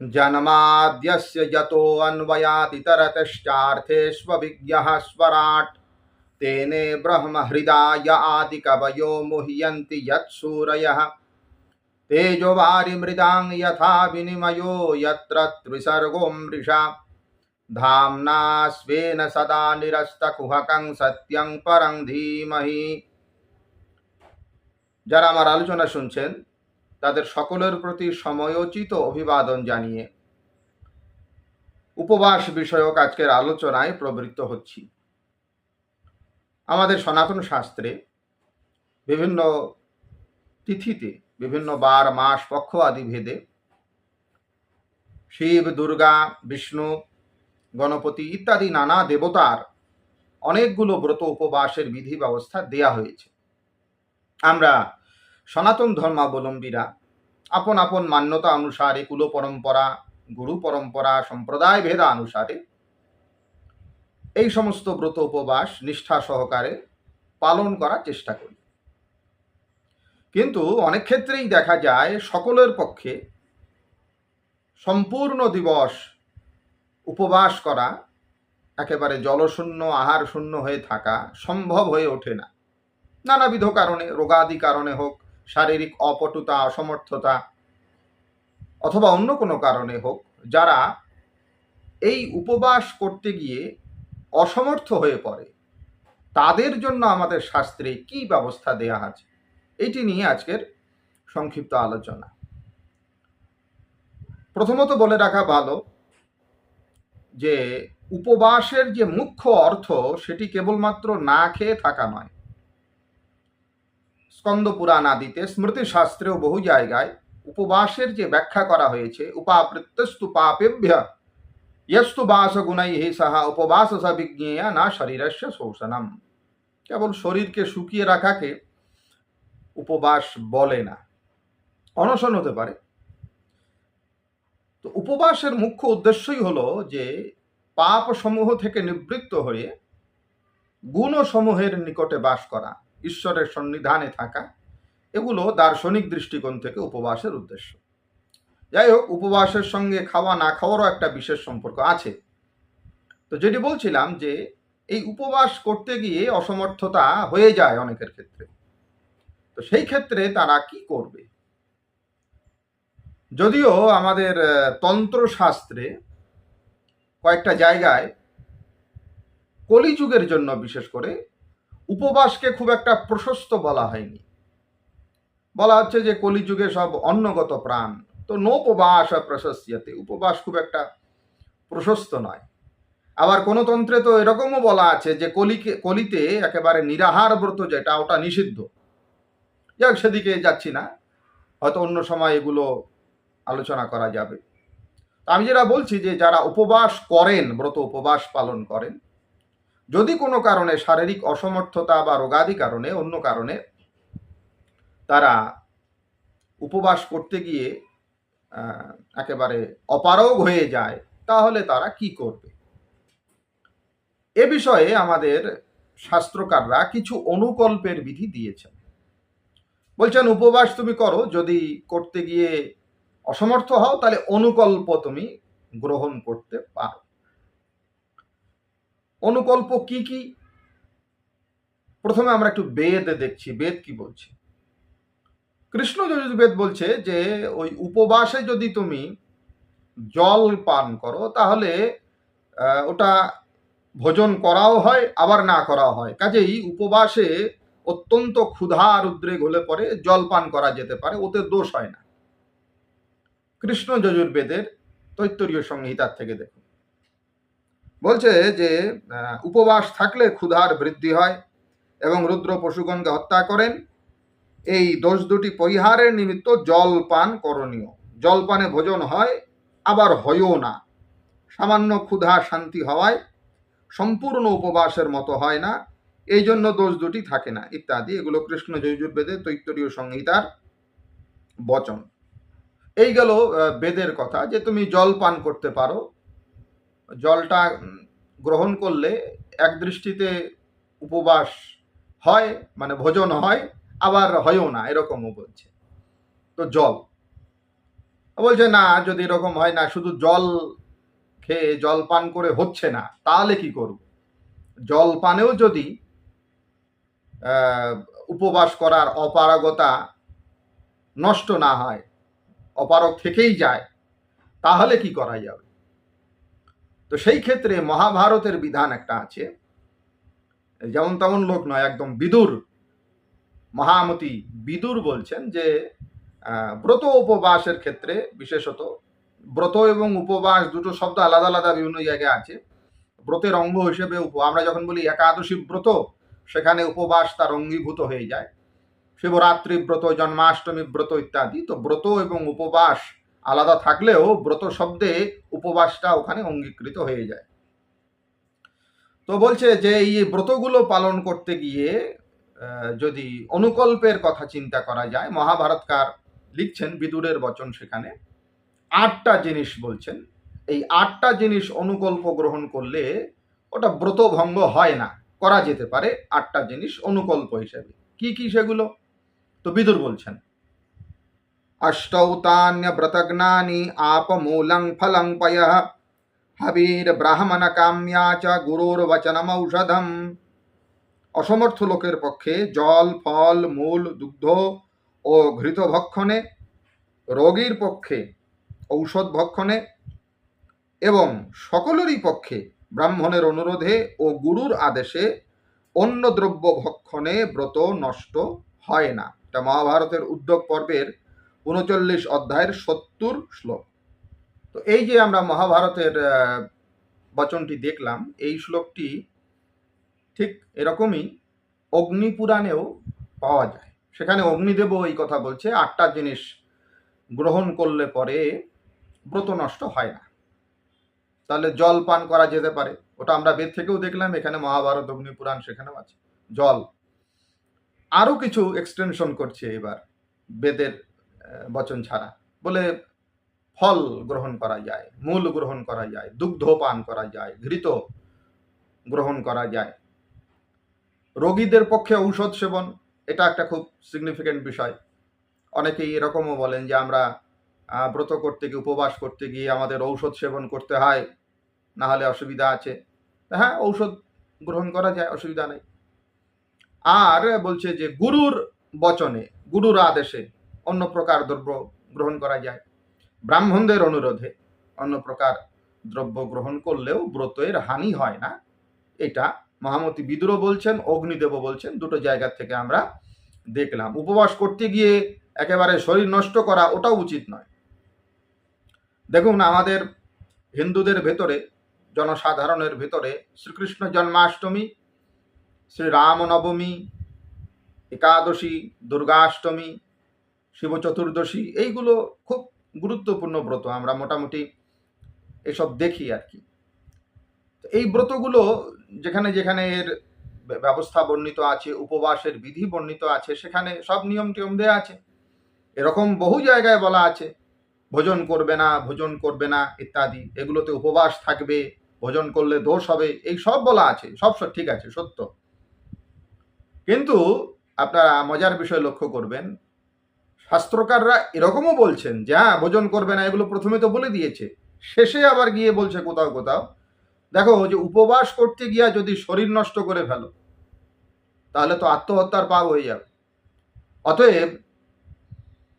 जन्माद्यस्य यतोऽन्वयातितरतश्चार्थेष्वभिज्ञः स्वराट् तेने ब्रह्महृदाय आदिकवयो मुह्यन्ति यत्सूरयः तेजोवारिमृदां यथा विनिमयो यत्र त्रिसर्गो मृषा धाम्ना स्वेन सदा निरस्तकुहकं সত্যং পরং ধীমহি যারা আমার আলোচনা শুনছেন তাদের সকলের প্রতি সময়োচিত অভিবাদন জানিয়ে উপবাস বিষয়ক আজকের আলোচনায় প্রবৃত্ত হচ্ছি। আমাদের সনাতন শাস্ত্রে বিভিন্ন তিথিতে, বিভিন্ন বার, মাস, পক্ষ আদি ভেদে শিব, দুর্গা, বিষ্ণু, গণপতি ইত্যাদি নানা দেবতার অনেকগুলো ব্রত উপবাসের বিধি ব্যবস্থা দেয়া হয়েছে। আমরা সনাতন ধর্মাবলম্বীরা, আপন আপন মান্যতা অনুসারে কুল পরম্পরা গুরু পরম্পরা সম্প্রদায় ভেদা অনুসারে এই সমস্ত ব্রত উপবাস নিষ্ঠা সহকারে পালন করার চেষ্টা করি। কিন্তু অনেক ক্ষেত্রেই দেখা যায় সকলের পক্ষে সম্পূর্ণ দিবস উপবাস করা, একেবারে জলশূন্য আহার শূন্য হয়ে থাকা সম্ভব হয়ে ওঠে না। নানাবিধ কারণে, রোগাদি কারণে হোক শারীরিক অপটুতা, অসমর্থতা অথবা অন্য কোনো কারণে হোক, যারা এই উপবাস করতে গিয়ে অসমর্থ হয়ে পড়ে, তাদের জন্য আমাদের শাস্ত্রে কি ব্যবস্থা দেয়া আছে? এটি নিয়ে আজকের সংক্ষিপ্ত আলোচনা। প্রথমত বলে রাখা ভালো যে, উপবাসের যে মুখ্য অর্থ, সেটি কেবলমাত্র না খেয়ে থাকা নয়। স্কন্দ পুরাণ আদিতে স্মৃতিশাস্ত্রেও বহু জায়গায় উপবাসের যে ব্যাখ্যা করা হয়েছে, উপাবৃত্তস্তু পাপেভ্য। ইয়স্তু বাস গুণাই হে সাহা উপবাস বিজ্ঞেয়া না শরীরস্য শোষণম। কেবল শরীরকে শুকিয়ে রাখাকে উপবাস বলে না। অনশন হতে পারে। তো উপবাসের মুখ্য উদ্দেশ্যই হলো যে পাপ সমূহ থেকে নিবৃত্ত হয়ে গুণসমূহের নিকটে বাস করা। ঈশ্বরের সন্নিধানে থাকা, এগুলো দার্শনিক দৃষ্টিকোণ থেকে উপবাসের উদ্দেশ্য। যাই হোক, উপবাসের সঙ্গে খাওয়া না খাওয়ারও একটা বিশেষ সম্পর্ক আছে। তো যেটি বলছিলাম যে, এই উপবাস করতে গিয়ে অসমর্থতা হয়ে যায় অনেকের ক্ষেত্রে। তো সেই ক্ষেত্রে তারা কি করবে? যদিও আমাদের তন্ত্রশাস্ত্রে কয়েকটা জায়গায় কলিযুগের জন্য বিশেষ করে উপবাসকে খুব একটা প্রশস্ত বলা হয়নি। বলা হচ্ছে যে কলিযুগে সব অন্নগত প্রাণ। তো নোপবাস প্রশস্যতে, উপবাস খুব একটা প্রশস্ত নয়। আবার কোন তন্ত্রে তো এরকমও বলা আছে যে কলিকে, কলিতে একেবারে নিরাহার ব্রত যেটা, ওটা নিষিদ্ধ। যাক, সেদিকে যাচ্ছি না। হয়তো অন্য সময় এগুলো আলোচনা করা যাবে। আমি যেটা বলছি যে যারা উপবাস করেন, ব্রত উপবাস পালন করেন যদি কোনো কারণে শারীরিক অসমর্থতা বা রোগাদি কারণে অন্য কারণে তারা উপবাস করতে গিয়ে একেবারে অপারগ হয়ে যায়, তাহলে তারা কি করবে? এ বিষয়ে আমাদের শাস্ত্রকাররা কিছু অনুকল্পের বিধি দিয়েছেন। বলছেন, উপবাস তুমি করো, যদি করতে গিয়ে অসমর্থ হও, তাহলে অনুকল্প তুমি গ্রহণ করতে পারো। অনুকল্প কি কি? প্রথমে আমরা একটু বেদ দেখছি। বেদ কি বলছে? কৃষ্ণ যজুর্বেদ বলছে যে, ওই উপবাসে যদি তুমি জল পান করো, তাহলে ওটা ভোজন করাও হয়, আবার না করাও হয়। কাজেই উপবাসে অত্যন্ত ক্ষুধার উদ্রেক হলে পরে জল পান করা যেতে পারে, ওতে দোষ হয় না। কৃষ্ণ যজুর্বেদের তৈত্তরীয় সংহিতার থেকে দেখুন। বলছে যে উপবাস থাকলে ক্ষুধার বৃদ্ধি হয় এবং রুদ্র পশুগণকে হত্যা করেন। এই দোষ দুটি পরিহারের নিমিত্ত জল পান করণীয়। জলপানে ভোজন হয়, আবার হয়ও না। সামান্য ক্ষুধা শান্তি হওয়ায় সম্পূর্ণ উপবাসের মতো হয় না। এই জন্য দোষ দুটি থাকে না, ইত্যাদি। এগুলো কৃষ্ণ যজুর্বেদের তৈত্তরীয় সংহিতার বচন। এই গেল বেদের কথা যে, তুমি জল পান করতে পারো জলটা গ্রহণ করলে এক দৃষ্টিতে উপবাস হয় মানে ভোজন হয়, আবার হয়ও না, এরকমও বলছে। তো জল। বলছে, না, যদি এরকম হয় না, শুধু জল খেয়ে জল পান করে হচ্ছে না, তাহলে কি করব? জল পানেও যদি উপবাস করার অপারগতা নষ্ট না হয়, অপারগ থেকেই যায়, তাহলে কি করা যাবে? তো সেই ক্ষেত্রে মহাভারতের বিধান একটা আছে। যেমন তেমন লোক নয়, একদম বিদুর। মহামতি বিদুর বলছেন যে ব্রত উপবাসের ক্ষেত্রে বিশেষত, ব্রত এবং উপবাস দুটো শব্দ আলাদা আলাদা বিভিন্ন জায়গায় আছে। ব্রতের অঙ্গ হিসেবে আমরা যখন বলি একাদশী ব্রত, সেখানে উপবাস তার অঙ্গীভূত হয়ে যায়। শিবরাত্রি ব্রত, জন্মাষ্টমী ব্রত ইত্যাদি। তো ব্রত এবং উপবাস আলাদা থাকলেও ব্রত শব্দে উপবাসটা ওখানে অঙ্গীকৃত হয়ে যায়। তো বলছে যে এই ব্রতগুলো পালন করতে গিয়ে যদি অনুকল্পের কথা চিন্তা করা যায়, মহাভারতকার লিখছেন বিদুরের বচন সেখানে, আটটা জিনিস বলছেন। এই আটটা জিনিস অনুকল্প গ্রহণ করলে ওটা ব্রত ভঙ্গ হয় না, করা যেতে পারে আটটা জিনিস অনুকল্প হিসেবে। কি কি সেগুলো? তো বিদুর বলছেন অষ্টৌতান্য ব্রতজ্ঞানী আপমূলং ফলং পয় হবীর ব্রাহ্মণ কাম্যা চ গুরুর বচনম ঔষধম অসমর্থ লোকের পক্ষে জল, ফল, মূল, দুগ্ধ ও ঘৃত ভক্ষণে, রোগীর পক্ষে ঔষধ ভক্ষণে এবং সকলেরই পক্ষে ব্রাহ্মণের অনুরোধে ও গুরুর আদেশে অন্য দ্রব্য ভক্ষণে ব্রত নষ্ট হয় না। এটা মহাভারতের উদ্যোগ পর্বের উনচল্লিশ অধ্যায়ের সত্তর শ্লোক। তো এই যে আমরা মহাভারতের বচনটি দেখলাম, এই শ্লোকটি ঠিক এরকমই অগ্নিপুরাণেও পাওয়া যায়। সেখানে অগ্নিদেবও এই কথা বলছে, আটটা জিনিস গ্রহণ করলে পরে ব্রত নষ্ট হয় না। তাহলে জল পান করা যেতে পারে, ওটা আমরা বেদ থেকেও দেখলাম, এখানে মহাভারত অগ্নিপুরাণ সেখানেও আছে। জল। আরও কিছু এক্সটেনশন করছে এবার বেদের বচন ছাড়া। বলে ফল গ্রহণ করা যায়, মূল গ্রহণ করা যায়, দুগ্ধ পান করা যায়, ঘৃত গ্রহণ করা যায়। রোগীদের পক্ষে ঔষধ সেবন, এটা একটা খুব সিগনিফিক্যান্ট বিষয়। অনেকেই এরকমও বলেন যে, আমরা ব্রত করতে গিয়ে, উপবাস করতে গিয়ে আমাদের ঔষধ সেবন করতে হয়, না হলে অসুবিধা আছে। হ্যাঁ ঔষধ গ্রহণ করা যায়, অসুবিধা নেই। আর বলছে যে, গুরুর বচনে, গুরুর আদেশে অন্য প্রকার দ্রব্য গ্রহণ করা যায়। ব্রাহ্মণদের অনুরোধে অন্য প্রকার দ্রব্য গ্রহণ করলেও ব্রতের হানি হয় না। এটা মহামতি বিদুরও বলছেন অগ্নিদেব বলছেন, দুটো জায়গা থেকে আমরা দেখলাম। উপবাস করতে গিয়ে একেবারে শরীর নষ্ট করা ওটাও উচিত নয়। দেখুন, আমাদের হিন্দুদের ভেতরে, জনসাধারণের ভেতরে শ্রীকৃষ্ণ জন্মাষ্টমী শ্রী রাম নবমী একাদশী, দুর্গাষ্টমী শিব চতুর্দশী, এইগুলো খুব গুরুত্বপূর্ণ ব্রত। আমরা মোটামুটি এসব দেখি আর কি। এই ব্রতগুলো যেখানে যেখানে এর ব্যবস্থা বর্ণিত আছে, উপবাসের বিধি বর্ণিত আছে, সেখানে সব নিয়ম টিয়ম দেওয়া আছে। এরকম বহু জায়গায় বলা আছে, ভোজন করবে না, ভোজন করবে না, ইত্যাদি। এগুলোতে উপবাস থাকবে, ভোজন করলে দোষ হবে, এই সব বলা আছে, সব সব ঠিক আছে, সত্য। কিন্তু আপনারা মজার বিষয় লক্ষ্য করবেন শাস্ত্রকাররা এরকমও বলছেন যে হ্যাঁ ভোজন করবে না, এগুলো প্রথমে তো বলে দিয়েছে। শেষে আবার গিয়ে বলছে, কোথাও কোথাও, দেখো, যে উপবাস করতে গিয়া যদি শরীর নষ্ট করে ফেলো, তাহলে তো আত্মহত্যার পাপ হয়ে যাবে। অতএব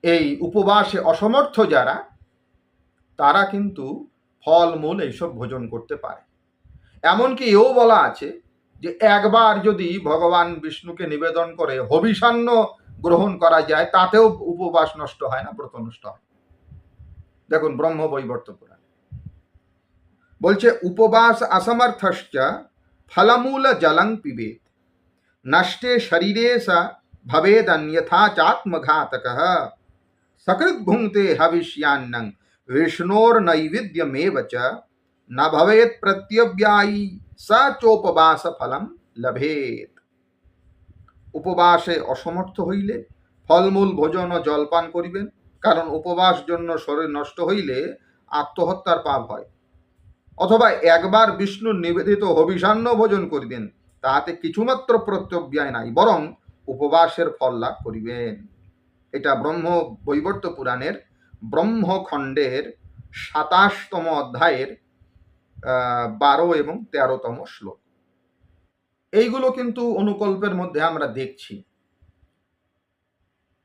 এই উপবাসে অসমর্থ যারা, তারা কিন্তু ফলমূল এইসব ভোজন করতে পারে। এমনকি এও বলা আছে যে, একবার যদি ভগবান বিষ্ণুকে নিবেদন করে, হবিষান্ন ग्रहण करा जाए ताते उपवास नष्ट है ना व्रत नष्ट है देख ब्रह्म बैवर्त पुराण बोल उपवास असमर्थ फलमूल जलंग पिबेत नष्टे शरीर स भवेद अन्यथा चात्मघातक सकृत भुंगते हविष्यान्न विष्णोर नैवेद्य च। न भवेत प्रत्यव्यायी स चोपवास फलम लभेत। উপবাসে অসমর্থ হইলে ফলমূল, ভোজন ও জলপান করিবেন, কারণ উপবাস জন্য শরীর নষ্ট হইলে আত্মহত্যার পাপ হয়। অথবা একবার বিষ্ণুর নিবেদিত হবিষান্ন ভোজন করিবেন, তাহাতে কিছুমাত্র প্রত্যব্যয় নাই, বরং উপবাসের ফল লাভ করিবেন। এটা ব্রহ্ম বৈবর্ত পুরাণের ব্রহ্মখণ্ডের সাতাশতম অধ্যায়ের বারো এবং তেরোতম শ্লোক। এইগুলো কিন্তু অনুকল্পের মধ্যে আমরা দেখছি।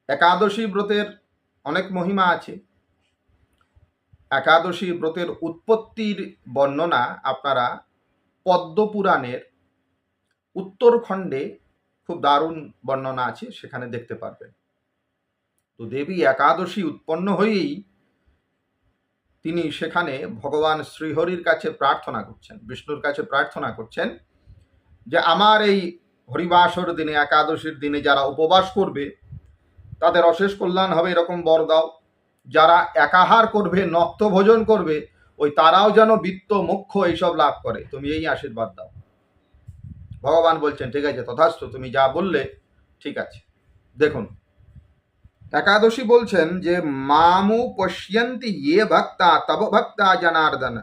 একাদশী ব্রতের অনেক মহিমা আছে। একাদশী ব্রতের উৎপত্তির বর্ণনা আপনারা পদ্মপুরাণের উত্তরখণ্ডে খুব দারুণ বর্ণনা আছে, সেখানে দেখতে পারবেন। তো দেবী একাদশী উৎপন্ন হয়েই তিনি সেখানে ভগবান শ্রীহরির কাছে প্রার্থনা করছেন, বিষ্ণুর কাছে প্রার্থনা করছেন যে আমার এই হরিবাসর দিনে, একাদশীর দিনে যারা উপবাস করবে, তাদের অশেষ কল্যাণ হবে এরকম বর দাও যারা একাহার করবে নক্ত ভোজন করবে, ওই তারাও যেন বিত্ত মোক্ষ এইসব লাভ করে। তুমি এই আশীর্বাদ দাও। ভগবান বলছেন, ঠিক আছে তথাস্থ তুমি যা বললে, ঠিক আছে। দেখুন, একাদশী বলছেন যে, মামু পশ্যন্তি ইয়ে ভক্তা, তব ভক্তা জনার্দন।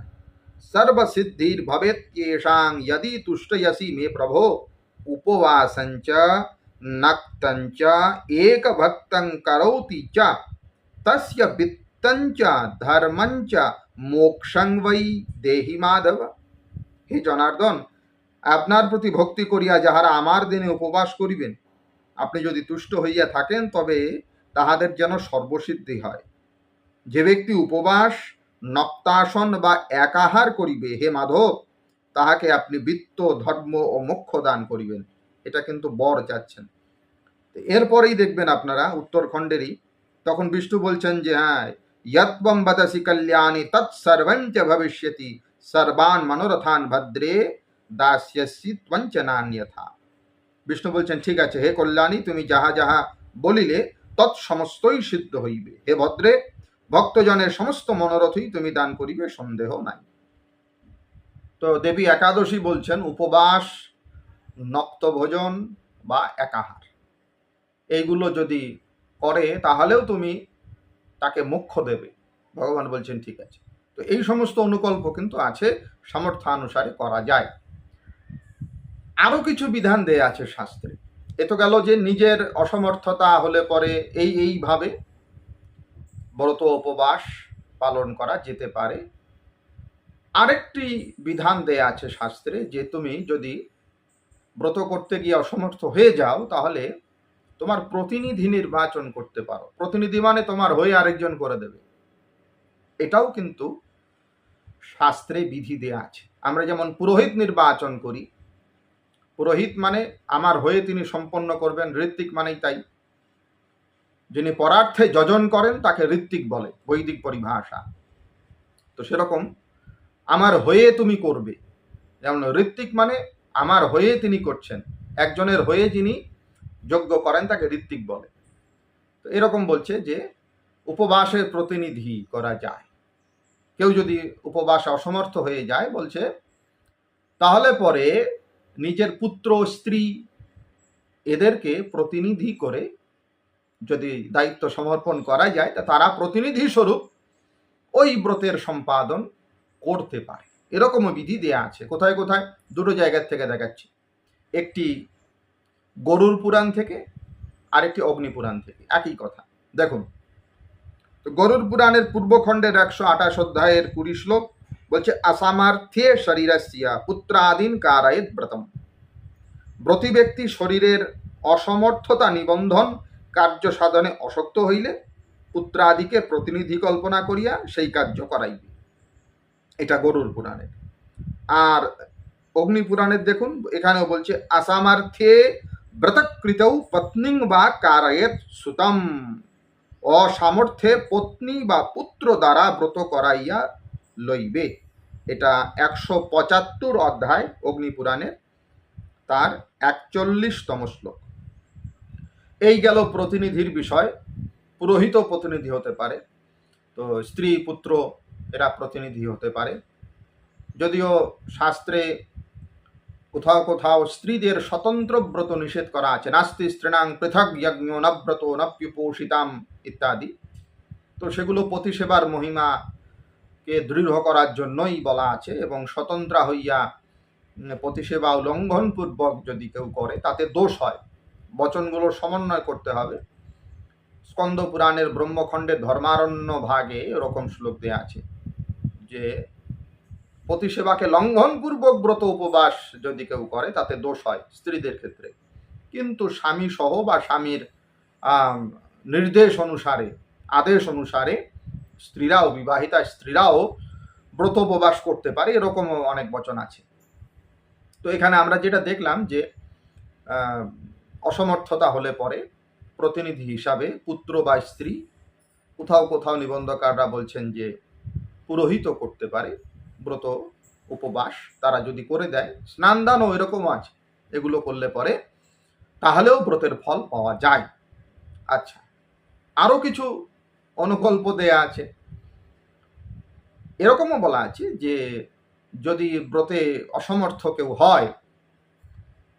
সর্বসিদ্ধির ভবেত্যেষাং यदि মে প্রভো উপবাসঞ্চ নক্তঞ্চ একভক্তং করৌতি চ তস্য বিত্তঞ্চ ধর্মঞ্চ মোক্ষং বৈ দেহি মাধব হে জনার্দন আপনার প্রতি ভক্তি করিয়া যাহারা আমার দিনে উপবাস করিবেন, আপনি যদি তুষ্ট হইয়া থাকেন, তবে তাহাদের যেন সর্বসিদ্ধি হয়। যে ব্যক্তি উপবাস নক্তাসন বা একাহার করিবে, হে মাধব, তাহাকে আপনি বৃত্ত, ধর্ম ও মোক্ষ দান করিবেন। এটা কিন্তু বর যাচ্ছেন তো এরপরেই দেখবেন আপনারা উত্তরখণ্ডেরই, তখন বিষ্ণু বলছেন যে হ্যাঁ যৎবম বদসি কল্যাণী তৎসর্বঞ্চ ভবিষ্যতি, সর্বান মনোরথান ভদ্রে দাস্যসি ত্বঞ্চ নান্যথা। বিষ্ণু বলছেন, ঠিক আছে, হে কল্যাণী, তুমি যাহা যাহা বলিলে তৎসমস্তই সিদ্ধ হইবে। হে ভদ্রে ভক্তজনের সমস্ত মনোরথই তুমি দান করিবে, সন্দেহ নাই। তো দেবী একাদশী বলছেন, উপবাস নক্ত ভোজন বা একাহার। এইগুলো যদি করে, তাহলেও তুমি তাকে মোক্ষ দেবে। ভগবান বলছেন, ঠিক আছে। তো এই সমস্ত অনুকল্প কিন্তু আছে সামর্থ্যানুসারে করা যায়। আরও কিছু বিধান দেয়া আছে শাস্ত্রে। এ তো গেল যে, নিজের অসমর্থতা হলে পরে এই এইভাবে ব্রত উপবাস পালন করা যেতে পারে। আরেকটি বিধান দেয়া আছে শাস্ত্রে যে তুমি যদি ব্রত করতে গিয়ে অসমর্থ হয়ে যাও, তাহলে তোমার প্রতিনিধি নির্বাচন করতে পারো। প্রতিনিধি মানে তোমার হয়ে আরেকজন করে দেবে। এটাও কিন্তু শাস্ত্রে বিধি দেয়া আছে। আমরা যেমন পুরোহিত নির্বাচন করি, পুরোহিত মানে আমার হয়ে তিনি সম্পন্ন করবেন, ঋত্বিক মানেই তাই। যিনি পরার্থে যজন করেন, তাকে ঋত্বিক বলে, বৈদিক পরিভাষা। তো সেরকম, আমার হয়ে তুমি করবে। যেমন ঋত্বিক মানে আমার হয়ে তিনি করছেন। একজনের হয়ে যিনি যজ্ঞ করেন, তাকে ঋত্বিক বলে। তো এরকম বলছে যে উপবাসের প্রতিনিধি করা যায়। কেউ যদি উপবাসে অসমর্থ হয়ে যায়, বলছে, তাহলে পরে নিজের পুত্র স্ত্রী এদেরকে প্রতিনিধি করে যদি দায়িত্ব সমর্পণ করা যায়, তা তারা প্রতিনিধি স্বরূপ ওই ব্রতের সম্পাদন করতে পারে। এরকমও বিধি দেয়া আছে। কোথায় কোথায়? দুটো জায়গার থেকে দেখাচ্ছি। একটি গরুর পুরাণ থেকে, আরেকটি অগ্নিপুরাণ থেকে। একই কথা। দেখুন, তো গরুর পুরাণের পূর্বখণ্ডের একশো আঠাশ অধ্যায়ের কুড়ি শ্লোক বলছে আসামার্থে শরীরস্যা পুত্রাদীন কারায়েত ব্রতম। ব্রতী ব্যক্তি শরীরের অসমর্থতা নিবন্ধন কার্য সাধনে অশক্ত হইলে পুত্রাদিকে প্রতিনিধি কল্পনা করিয়া সেই কার্য করাইবে। এটা গরুর পুরাণের। আর অগ্নি পুরাণের দেখুন, এখানেও বলছে, আসামার্থে ব্রতকৃতৌ পত্নীং বা কারায়েত সুতম। অসামর্থ্যে পত্নী বা পুত্র দ্বারা ব্রত করাইয়া লইবে। এটা একশো পঁচাত্তর অধ্যায় অগ্নিপুরাণের তার একচল্লিশতম শ্লোক। এই গেল প্রতিনিধির বিষয়। পুরোহিত প্রতিনিধি হতে পারে, তো স্ত্রী, পুত্র এরা প্রতিনিধি হতে পারে। যদিও শাস্ত্রে কোথাও কোথাও স্ত্রীদের স্বতন্ত্র ব্রত নিষেধ করা আছে, নাস্তি স্ত্রীণাং পৃথক যজ্ঞ নব্রত নপ্যুপোষিতাম ইত্যাদি। তো সেগুলো পতিসেবার মহিমাকে দৃঢ় করার জন্যই বলা আছে এবং স্বতন্ত্রা হইয়া পতিসেবা উল্লঙ্ঘনপূর্বক যদি কেউ করে, তাতে দোষ হয়। বচনগুলোর সমন্বয় করতে হবে। স্কন্দ পুরাণের ব্রহ্মখণ্ডের ধর্মারণ্য ভাগে এরকম শ্লোক দেয়া আছে যে প্রতিসেবাকে লঙ্ঘনপূর্বক ব্রত উপবাস যদি কেউ করে, তাতে দোষ হয় স্ত্রীদের ক্ষেত্রে। কিন্তু স্বামী সহ বা স্বামীর নির্দেশ অনুসারে, আদেশ অনুসারে স্ত্রীরাও, বিবাহিতা স্ত্রীরাও ব্রত উপবাস করতে পারে, এরকমও অনেক বচন আছে। তো এখানে আমরা যেটা দেখলাম যে অসমর্থতা হলে পরে প্রতিনিধি হিসাবে পুত্র বা স্ত্রী কোথাও কোথাও নিবন্ধকাররা বলছেন যে পুরোহিত করতে পারে, ব্রত, উপবাস তারা যদি করে দেয় স্নান দানও এরকম আছে, এগুলো করলে পরে তাহলেও ব্রতের ফল পাওয়া যায়। আচ্ছা আরও কিছু অনুকল্প দেয়া আছে। এরকমও বলা আছে যে যদি ব্রতে অসমর্থ কেউ হয়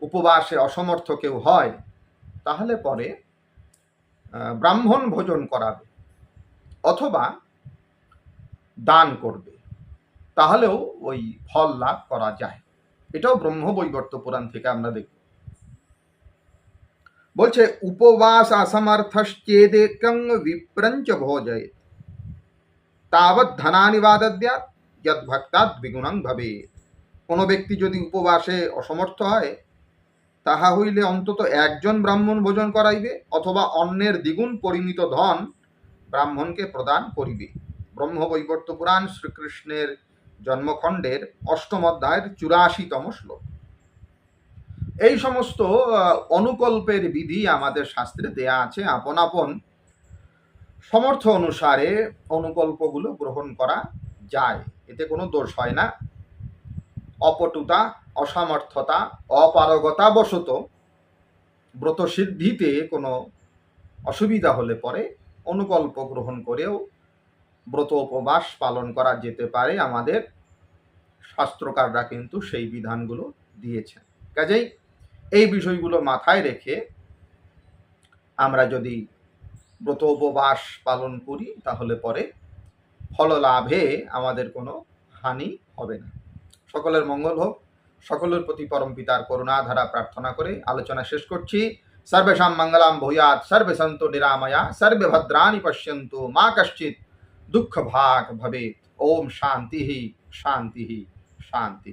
উপবাসে অসমর্থ কেউ হয়, তাহলে পরে ব্রাহ্মণ ভোজন করাবে অথবা দান করবে। তাহলেও ওই ফল লাভ করা যায়। এটাও ব্রহ্ম বৈবর্ত পুরাণ থেকে আমরা দেখব। বলছে, উপবাস অসমর্থশ্চেদেকং বিপ্রঞ্চ ভোজয়েত। তাবৎ ধনানি বাদদ্যাত যদ ভক্তাৎ দ্বিগুণং ভবে কোনো ব্যক্তি যদি উপবাসে অসমর্থ হয় তাহা হইলে অন্তত একজন ব্রাহ্মণ ভোজন করাইবে অথবা অন্যের দ্বিগুণ পরিমিত ধন ব্রাহ্মণকে প্রদান করিবে। ব্রহ্মবৈবর্ত পুরাণ শ্রীকৃষ্ণের জন্মখণ্ডের অষ্টম অধ্যায়ের চুরাশিতম শ্লোক। এই সমস্ত অনুকল্পের বিধি আমাদের শাস্ত্রে দেয়া আছে। আপন আপন সমর্থ অনুসারে অনুকল্পগুলো গ্রহণ করা যায়। এতে কোনো দোষ হয় না। অপটুতা অসামর্থতা অপারগতা বশত ব্রত সিদ্ধিতে কোনো অসুবিধা হলে পরে অনুকল্প গ্রহণ করেও ব্রত উপবাস পালন করা যেতে পারে আমাদের শাস্ত্রকাররা কিন্তু সেই বিধানগুলো দিয়েছেন। কাজেই এই বিষয়গুলো মাথায় রেখে আমরা যদি ব্রত উপবাস পালন করি, তাহলে পরে ফল লাভে আমাদের কোনো হানি হবে না। সকলের মঙ্গল হোক। সকলের প্রতি পরম পিতার করুণা, ধারা, প্রার্থনা করে আলোচনা শেষ করছি। সর্বেশাম মঙ্গলাম ভূয়াত সর্বে সন্ত নিরাময়া, সর্বে ভদ্রাণী পশ্যন্তু, মা কশ্চিৎ দুঃখ ভাগ ভবে ওম শান্তি শান্তি শান্তি।